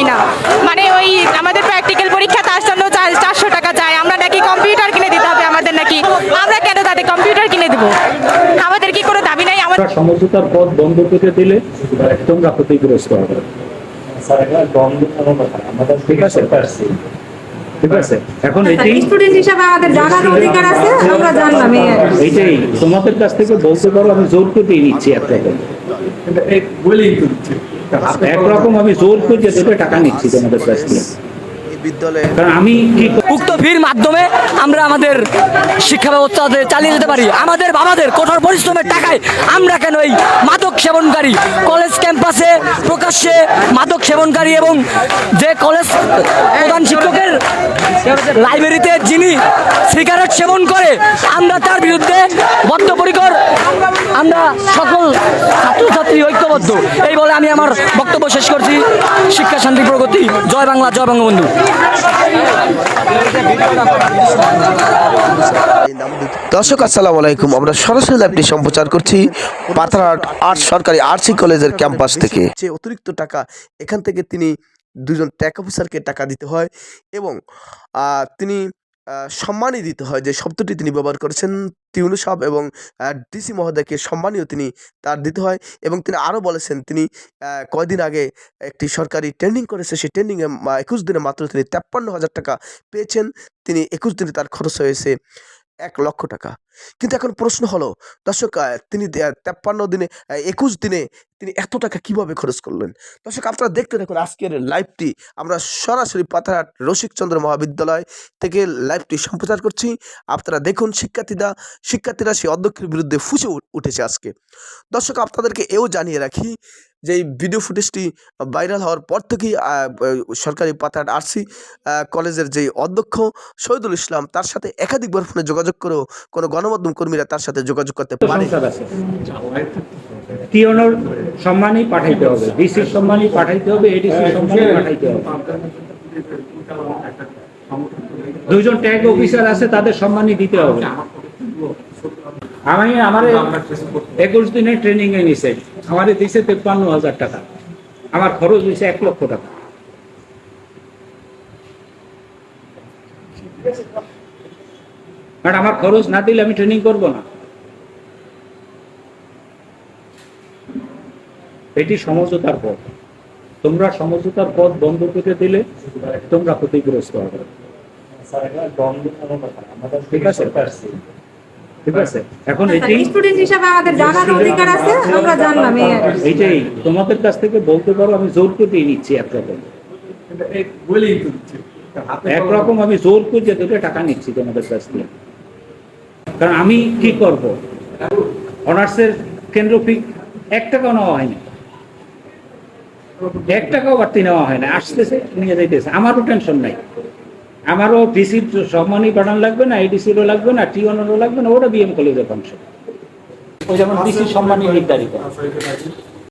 যায় না। মানে ওই আমাদের প্র্যাকটিক্যাল পরীক্ষা তার জন্য চারশো টাকা চায় আমরা নাকি কম্পিউটার কিনে দিতে হবে আমাদের নাকি। আমরা কেন তাদের কম্পিউটার কিনে দেবো? আমাদের কি কোনো দাবি নাই? আমাদের সমঝোতার পথ বন্ধ করে দিলে তোমরা ক্ষতিগ্রস্ত হবে। ঠিক আছে? ঠিক আছে? এখন স্টুডেন্ট আমাদের কাছ থেকে বলতে পারো আমি জোর করে নিচ্ছি আপনাকে একরকম আমি জোর করে দুটো টাকা নিচ্ছি তোমাদের কাছ থেকে এই বিদ্যালয়ে কারণ আমি উক্ত ফির মাধ্যমে আমরা আমাদের শিক্ষা ব্যবস্থা চালিয়ে যেতে পারি আমাদের বাবাদের কঠোর পরিশ্রমের টাকায় আমরা কেন এই মাদক সেবনকারী কলেজ ক্যাম্পাসে প্রকাশ্যে মাদক সেবনকারী এবং যে কলেজ প্রধান শিক্ষকের লাইব্রেরিতে যিনি সিগারেট সেবন করে আমরা তার বিরুদ্ধে বদ্ধপরিকর আমরা সকল ছাত্রছাত্রী ঐক্যবদ্ধ। এই বলে আমি আমার বক্তব্য শেষ করছি। শিক্ষা শান্তি প্রগতি। জয় বাংলা জয় বঙ্গবন্ধু। দর্শক আসসালামু আলাইকুম। আমরা সরাসরি লাইভটি সম্প্রচার করছি পাথরহাট আর্টস সরকারি আর্টসি কলেজের ক্যাম্পাস থেকে। যে অতিরিক্ত টাকা এখান থেকে তিনি দুজন ট্যাক অফিসারকে টাকা দিতে হয় এবং তিনি সম্মানই দিতে হয় যে শব্দটি তিনি ব্যবহার করেছেন তিউনু সাহেব এবং ডিসি মহোদয়কে সম্মানীয় তিনি তার দিতে হয় এবং তিনি আরও বলেছেন তিনি কয়দিন আগে একটি সরকারি ট্রেনিং করেছে, সেই ট্রেনিংয়ে একুশ দিনে মাত্র তিনি তেপ্পান্ন হাজার টাকা পেয়েছেন, তিনি একুশ দিনে তার খরচ হয়েছে এক লক্ষ টাকা। কিন্তু এখন প্রশ্ন হলো, দর্শক তিনি তেপ্পান্ন দিনে একুশ দিনে তিনি এত টাকা কীভাবে খরচ করলেন? দর্শক, আপনারা দেখতে থাকুন আজকের লাইভটি আমরা সরাসরি পাথারহাট রসিকচন্দ্র মহাবিদ্যালয় থেকে লাইভটি সম্প্রচার করছি। আপনারা দেখুন, শিক্ষার্থীরা শিক্ষার্থীরা সেই অধ্যক্ষের বিরুদ্ধে ফুসে উঠেছে আজকে। দর্শক, আপনাদেরকে এও জানিয়ে রাখি যে এই ভিডিও ফুটেজটি ভাইরাল হওয়ার পর থেকেই সরকারি পাথারহাট আরসি কলেজের যে অধ্যক্ষ শহীদুল ইসলাম, তার সাথে একাধিকবার ফোনে যোগাযোগ করেও কোনো গণমাধ্যম কর্মীরা তার সাথে যোগাযোগ করতে পারে সম্মানই পাঠাইতে হবে ডিসির সম্মানই পাঠাইতে হবে এডিসির সম্মানই পাঠাইতে হবে। দুইজন ট্যাগ অফিসার আছে তাদের সম্মানই দিতে হবে। আমি আমার একুশ দিনের ট্রেনিং এ নিছে আমাদের দিছে তেপ্পান্ন হাজার টাকা। আমার খরচ হয়েছে এক লক্ষ টাকা। কারণ আমার খরচ না দিলে আমি ট্রেনিং করব না। এটি সমঝোতার পথ। তোমরা সমঝোতার পথ বন্ধ করে দিলে তোমরা ক্ষতিগ্রস্ত হবে। ঠিক আছে? ঠিক আছে? এখন এটি স্টুডেন্ট হিসাবে আমাদের জানার অধিকার আছে আমরা জানলাম এই আর কি। এইটাই তোমাদের কাছ থেকে বলতে পারো আমি জোর করে নিচ্ছি একরকম। একরকম আমি জোর করে দুটো টাকা নিচ্ছি তোমাদের কাছ থেকে। কারণ আমি কি করব? অনার্সের কেন্দ্র ফি এক টাকাও নেওয়া হয়নি। এক টাকাও বাড়তি নেওয়া হয় না আসতেছে নিয়ে যাইতেছে। আমারও টেনশন নাই। আমারও ডিসির সম্মানই পাঠান লাগবে না এডিসিরও লাগবে না টি ওনারও লাগবে না ওটা বিএম কলেজের ফাংশন ওই যেমন ডিসির সম্মানই নির্ধারিত।